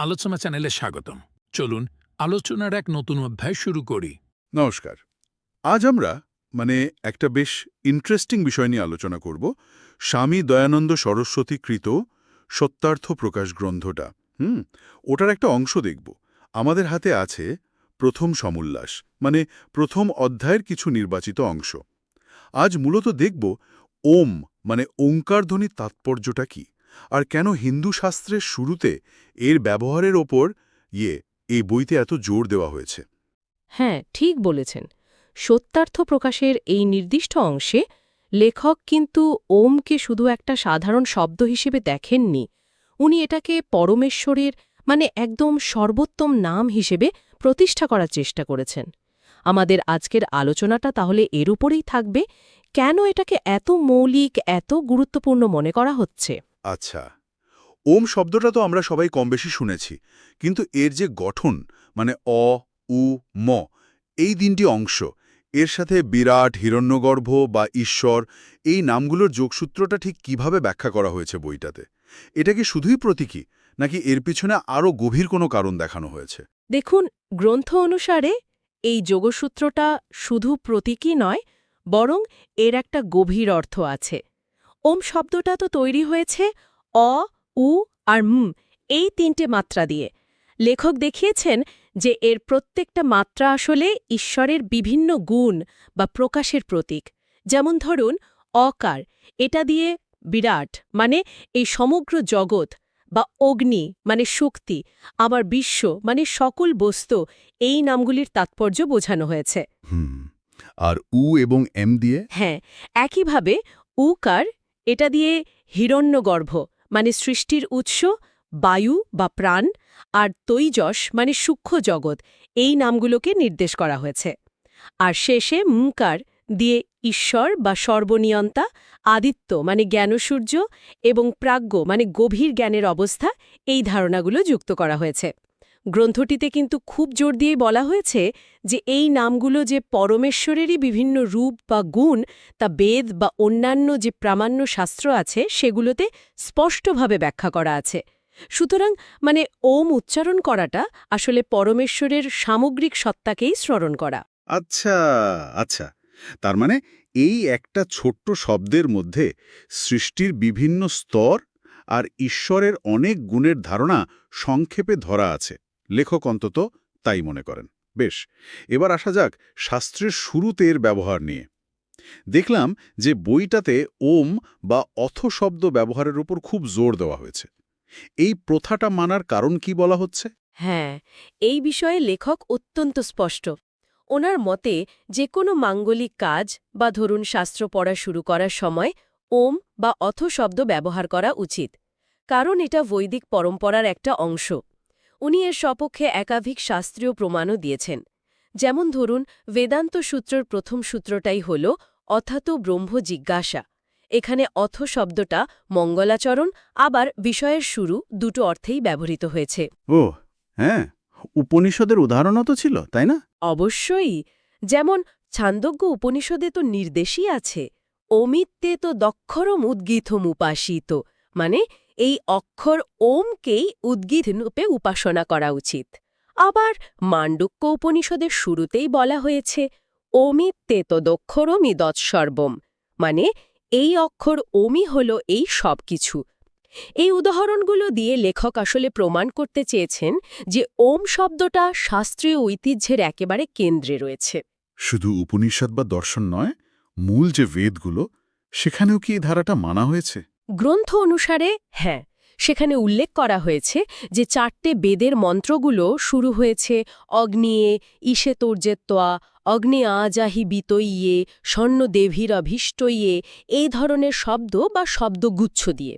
আলোচনা চ্যানেলে স্বাগতম। চলুন, আলোচনার এক নতুন অধ্যায় শুরু করি। নমস্কার। আজ আমরা মানে একটা বেশ ইন্টারেস্টিং বিষয় নিয়ে আলোচনা করব, স্বামী দয়ানন্দ সরস্বতী কৃত সত্যার্থ প্রকাশ গ্রন্থটা। হুম? ওটার একটা অংশ দেখব। আমাদের হাতে আছে প্রথম সমুল্লাস মানে প্রথম অধ্যায়ের কিছু নির্বাচিত অংশ। আজ মূলত দেখব ওম মানে ওঙ্কারধ্বনির তাৎপর্যটা কি। আর কেন হিন্দু শাস্ত্রের শুরুতে এর ব্যবহারের ওপর ইয়ে এই বইতে এত জোর দেওয়া হয়েছে? হ্যাঁ ঠিক বলেছেন। সত্যার্থ প্রকাশের এই নির্দিষ্ট অংশে লেখক কিন্তু ওমকে শুধু একটা সাধারণ শব্দ হিসেবে দেখেননি। উনি এটাকে পরমেশ্বরের মানে একদম সর্বোত্তম নাম হিসেবে প্রতিষ্ঠা করার চেষ্টা করেছেন। আমাদের আজকের আলোচনাটা তাহলে এর উপরেই থাকবে। কেন এটাকে এত মৌলিক, এত গুরুত্বপূর্ণ মনে করা হচ্ছে? আচ্ছা ওম শব্দটা তো আমরা সবাই কম বেশি শুনেছি, কিন্তু এর যে গঠন মানে অ, উ, ম, এই তিনটি অংশ, এর সাথে বিরাট, হিরণ্যগর্ভ বা ঈশ্বর, এই নামগুলোর যোগসূত্রটা ঠিক কীভাবে ব্যাখ্যা করা হয়েছে বইটাতে? এটা কি শুধুই প্রতীকী, নাকি এর পিছনে আরও গভীর কোনো কারণ দেখানো হয়েছে? দেখুন, গ্রন্থ অনুসারে এই যোগসূত্রটা শুধু প্রতীকী নয়, বরং এর একটা গভীর অর্থ আছে। ওম শব্দটা তো তৈরি হয়েছে অ উ আর ম এই তিনটে মাত্রা দিয়ে। লেখক দেখিয়েছেন যে এর প্রত্যেকটা মাত্রা আসলে ঈশ্বরের বিভিন্ন গুণ বা প্রকাশের প্রতীক। যেমন ধরুন অকার এটা দিয়ে বিরাট মানে এই সমগ্র জগৎ বা অগ্নি মানে শক্তি আবার বিশ্ব মানে সকল বস্তু এই নামগুলির তাৎপর্য বোঝানো হয়েছে। আর উ এবং এম দিয়ে? হ্যাঁ একইভাবে উকার এটা দিয়ে হিরণ্যগর্ভ মানে সৃষ্টির উৎস, বায়ু বা প্রাণ, আর তৈজস মানে সূক্ষ্ম জগৎ, এই নামগুলোকে নির্দেশ করা হয়েছে। আর শেষে মুকার দিয়ে ঈশ্বর বা সর্বনিয়ন্তা, আদিত্য মানে জ্ঞানসূর্য এবং প্রাজ্ঞ মানে গভীর জ্ঞানের অবস্থা, এই ধারণাগুলো যুক্ত করা হয়েছে। গ্রন্থটিতে কিন্তু খুব জোর দিয়ে বলা হয়েছে যে এই নামগুলো যে পরমেশ্বরেরই বিভিন্ন রূপ বা গুণ, তা বেদ বা অন্যান্য যে প্রামাণ্য শাস্ত্র আছে, সেগুলোতে স্পষ্টভাবে ব্যাখ্যা করা আছে। সুতরাং মানে ওম উচ্চারণ করাটা আসলে পরমেশ্বরের সামগ্রিক সত্তাকেই স্মরণ করা। আচ্ছা আচ্ছা। তার মানে এই একটা ছোট্ট শব্দের মধ্যে সৃষ্টির বিভিন্ন স্তর আর ঈশ্বরের অনেক গুণের ধারণা সংক্ষেপে ধরা আছে। লেখক অন্তত তাই মনে করেন। বেশ, এবার আসা যাক শাস্ত্রের শুরুতে এর ব্যবহার নিয়ে। দেখলাম যে বইটাতে ওম বা অথ শব্দ ব্যবহারের উপর খুব জোর দেওয়া হয়েছে। এই প্রথাটা মানার কারণ কি বলা হচ্ছে? হ্যাঁ এই বিষয়ে লেখক অত্যন্ত স্পষ্ট। ওনার মতে যে কোনো মাঙ্গলিক কাজ বা ধরুন শাস্ত্র পড়া শুরু করার সময় ওম বা অথ শব্দ ব্যবহার করা উচিত, কারণ এটা বৈদিক পরম্পরার একটা অংশ। উনি এর সপক্ষে একাধিক শাস্ত্রীয় প্রমাণও দিয়েছেন। যেমন ধরুন বেদান্ত সূত্রের প্রথম সূত্রটাই হল অথাত ব্রহ্ম জিজ্ঞাসা। এখানে অথ শব্দটা মঙ্গলাচরণ আবার বিষয়ের শুরু দুটো অর্থেই ব্যবহৃত হয়েছে। ও হ্যাঁ উপনিষদের উদাহরণও তো ছিল তাই না? অবশ্যই। যেমন ছান্দজ্ঞ উপনিষদে তো নির্দেশই আছে অমিত্যে তো দক্ষরম উদ্গীথম উপাসিত মানে এই অক্ষর ওমকেই উদ্গীত রূপে উপাসনা করা উচিত। আবার মাণ্ডুক্য উপনিষদের শুরুতেই বলা হয়েছে অমিত্তে তো দক্ষরমি দৎসর্বম মানে এই অক্ষর ওমি হল এই সব কিছু এই উদাহরণগুলো দিয়ে লেখক আসলে প্রমাণ করতে চেয়েছেন যে ওম শব্দটা শাস্ত্রীয় ঐতিহ্যের একেবারে কেন্দ্রে রয়েছে। শুধু উপনিষদ বা দর্শন নয়, মূল যে বেদগুলো, সেখানেও কি এই ধারাটা মানা হয়েছে? গ্রন্থ অনুসারে হ্যাঁ সেখানে উল্লেখ করা হয়েছে যে চারটে বেদের মন্ত্রগুলো শুরু হয়েছে, অগ্নিয়ে ঈশে তোর্যেত্বা অগ্নি আজাহি বিতইয়ে স্বর্ণ দেভীর অভীষ্টইয়ে এই ধরনের শব্দ বা শব্দগুচ্ছ দিয়ে।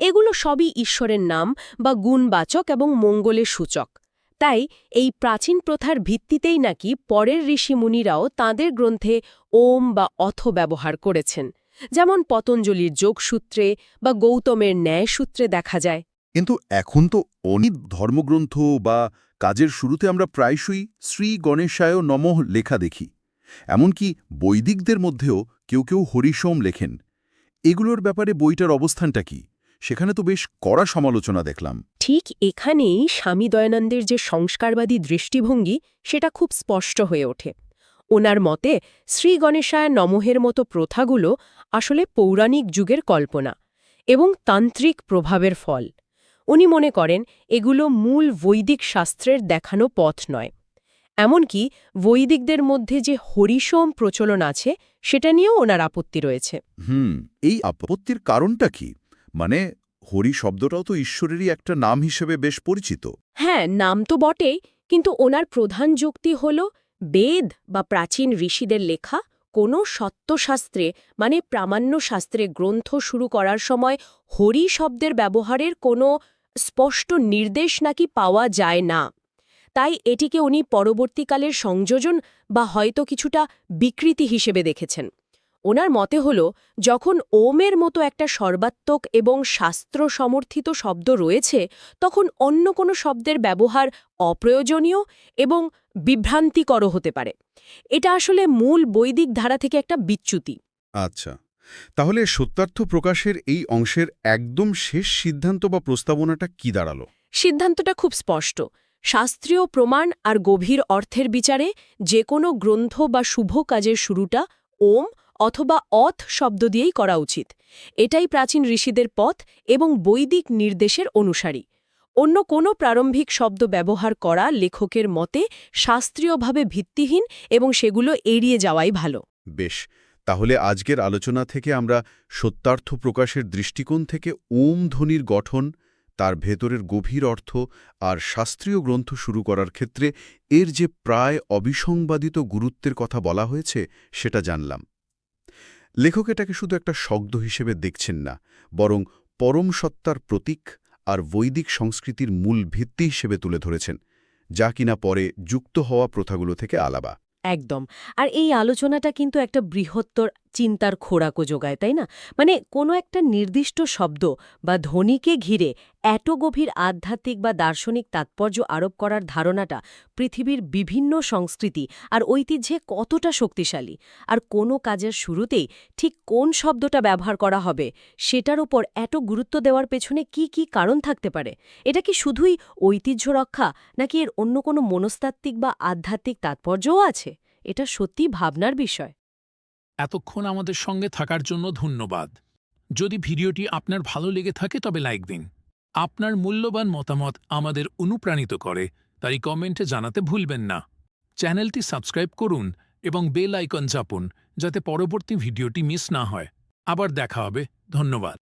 এগুলো সবই ঈশ্বরের নাম বা গুণবাচক এবং মঙ্গলের সূচক। তাই এই প্রাচীন প্রথার ভিত্তিতেই নাকি পরের ঋষিমুনিরাও তাঁদের গ্রন্থে ওম বা অথ ব্যবহার করেছেন। যেমন পতঞ্জলির যোগসূত্রে বা গৌতমের ন্যায়সূত্রে দেখা যায়। কিন্তু এখন তো অনেক ধর্মগ্রন্থ বা কাজের শুরুতে আমরা প্রায়শই শ্রী গণেশায় নমঃ লেখা দেখি। এমনকি বৈদিকদের মধ্যেও কেউ কেউ হরিসোম লেখেন। এগুলোর ব্যাপারে বইটার অবস্থানটা কি? সেখানে তো বেশ কড়া সমালোচনা দেখলাম। ঠিক এখানেই স্বামী দয়ানন্দের যে সংস্কারবাদী দৃষ্টিভঙ্গি সেটা খুব স্পষ্ট হয়ে ওঠে। ওনার মতে শ্রী গণেশায় নমহের মতো প্রথাগুলো আসলে পৌরাণিক যুগের কল্পনা এবং তান্ত্রিক প্রভাবের ফল। উনি মনে করেন এগুলো মূল বৈদিক শাস্ত্রের দেখানো পথ নয়। এমনকি বৈদিকদের মধ্যে যে হরিসোম প্রচলন আছে সেটা নিয়েও ওনার আপত্তি রয়েছে। হুম এই আপত্তির কারণটা কি? মানে হরি শব্দটাও তো ঈশ্বরেরই একটা নাম হিসেবে বেশ পরিচিত। হ্যাঁ নাম তো বটেই কিন্তু ওনার প্রধান যুক্তি হল বেদ বা প্রাচীন ঋষিদের লেখা কোনো সত্যশাস্ত্রে মানে প্রামাণ্য শাস্ত্রে গ্রন্থ শুরু করার সময় হরি শব্দের ব্যবহারের কোনো স্পষ্ট নির্দেশ নাকি পাওয়া যায় না। তাই এটিকে উনি পরবর্তীকালের সংযোজন বা হয়তো কিছুটা বিকৃতি হিসেবে দেখেছেন। ওনার মতে হল যখন ওমের মতো একটা সর্বাত্মক এবং শাস্ত্র সমর্থিত শব্দ রয়েছে তখন অন্য কোনো শব্দের ব্যবহার অপ্রয়োজনীয় এবং বিভ্রান্তিকর হতে পারে। এটা আসলে মূল বৈদিক ধারা থেকে একটা বিচ্যুতি। আচ্ছা তাহলে সত্যার্থ প্রকাশের এই অংশের একদম শেষ সিদ্ধান্ত বা প্রস্তাবনাটা কি দাঁড়াল? সিদ্ধান্তটা খুব স্পষ্ট। শাস্ত্রীয় প্রমাণ আর গভীর অর্থের বিচারে যে কোনো গ্রন্থ বা শুভ কাজের শুরুটা ওম অথবা অথ শব্দ দিয়েই করা উচিত। এটাই প্রাচীন ঋষিদের পথ এবং বৈদিক নির্দেশের অনুসারী। অন্য কোনো প্রারম্ভিক শব্দ ব্যবহার করা লেখকের মতে শাস্ত্রীয়ভাবে ভিত্তিহীন এবং সেগুলো এড়িয়ে যাওয়াই ভালো। বেশ, তাহলে আজকের আলোচনা থেকে আমরা সত্যার্থ প্রকাশের দৃষ্টিকোণ থেকে ওম ধ্বনির গঠন, তার ভেতরের গভীর অর্থ আর শাস্ত্রীয় গ্রন্থ শুরু করার ক্ষেত্রে এর যে প্রায় অবিসংবাদিত গুরুত্বের কথা বলা হয়েছে, সেটা জানলাম। লেখক এটাকে শুধু একটা শব্দ হিসেবে দেখছেন না, বরং পরম সত্তার প্রতীক আর বৈদিক সংস্কৃতির মূল ভিত্তি হিসেবে তুলে ধরেছেন, যা কিনা পরে যুক্ত হওয়া প্রথাগুলো থেকে আলাবা একদম, আর এই আলোচনাটা কিন্তু একটা বৃহত্তর চিন্তার খোরাকও যোগায়, তাই না? মানে কোনো একটা নির্দিষ্ট শব্দ বা ধ্বনিকে ঘিরে এত গভীর আধ্যাত্মিক বা দার্শনিক তাৎপর্য আরোপ করার ধারণাটা পৃথিবীর বিভিন্ন সংস্কৃতি আর ঐতিহ্যে কতটা শক্তিশালী? আর কোনো কাজের শুরুতেই ঠিক কোন শব্দটা ব্যবহার করা হবে সেটার উপর এত গুরুত্ব দেওয়ার পেছনে কি কি কারণ থাকতে পারে? এটা কি শুধুই ঐতিহ্য রক্ষা নাকি এর অন্য কোনো মনস্তাত্ত্বিক বা আধ্যাত্মিক তাৎপর্যও আছে? এটা সত্যি ভাবনার বিষয়। এতক্ষণ আমাদের সঙ্গে থাকার জন্য ধন্যবাদ। যদি ভিডিওটি আপনার ভালো লেগে থাকে তবে লাইক দিন। আপনার মূল্যবান মতামত আমাদের অনুপ্রাণিত করে, তাই কমেন্টে জানাতে ভুলবেন না। চ্যানেলটি সাবস্ক্রাইব করুন এবং বেল আইকন চাপুন, যাতে পরবর্তী ভিডিওটি মিস না হয়। আবার দেখা হবে। ধন্যবাদ।